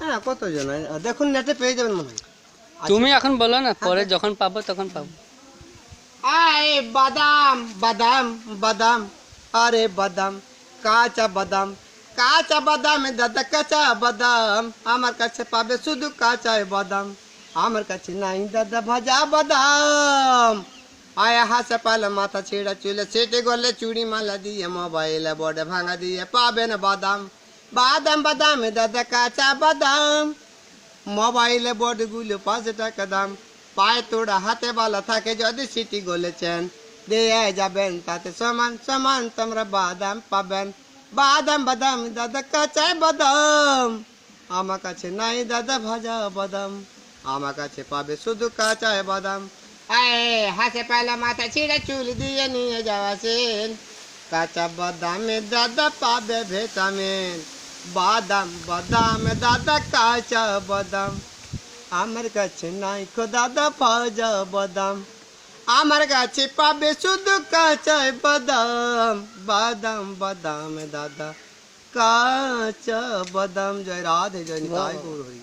হ্যাঁ কতজন দেখুন নেটে পেয়ে যাবেন মনে হয়। তুমি এখন বলো না পরে যখন পাবো তখন পাবো। আয় বাদাম বাদাম বাদাম আরে বাদাম কাঁচা বাদাম কাঁচা বাদাম দাদা কাঁচা বাদাম আমার কাছে পাবে শুধু কাঁচা বাদাম। আমার কাছে নাই দাদা ভাজা বাদাম। আয়া হাসে পালে মাথা ছেঁড়া চুলে সেটে গলে চুড়ি মালা দিয়ে মোবাইলে বড়ে ভাঙা দিয়ে পাবে না বাদাম। বাদাম বাদাম দাদা কাঁচা বাদাম। মোবাইলে বোর্ডগুলো পাঁচ টাকা দাম। পায়ে তোড়া হাতে বালা থাকে যদি সিটি গলেছেন। দিয়ে যাবেন তাতে সমান সমান তোমরা বাদাম পাবেন। বাদাম বাদাম দাদা কাঁচায় বাদাম। আমার কাছে নাই দাদা ভাজা বাদাম। আমার কাছে পাবে শুধু কাঁচা বাদাম। আয় হাসে পালা মাথা ছিঁড়ে চুল দিয়ে নিয়ে যাওয়াছেন। কাঁচা বাদামে দাদা পাবে ভিটামিন। বাদাম বাদাম দাদা কাঁচা বাদাম। আমার কাছে নাই খো দাদা ভাজা বাদাম। আমার কাছে পাবে শুধু কাঁচা বাদাম। বাদাম বাদাম দাদা কাঁচা বাদাম। জয় রাধে জয় নিতাই গৌর হরি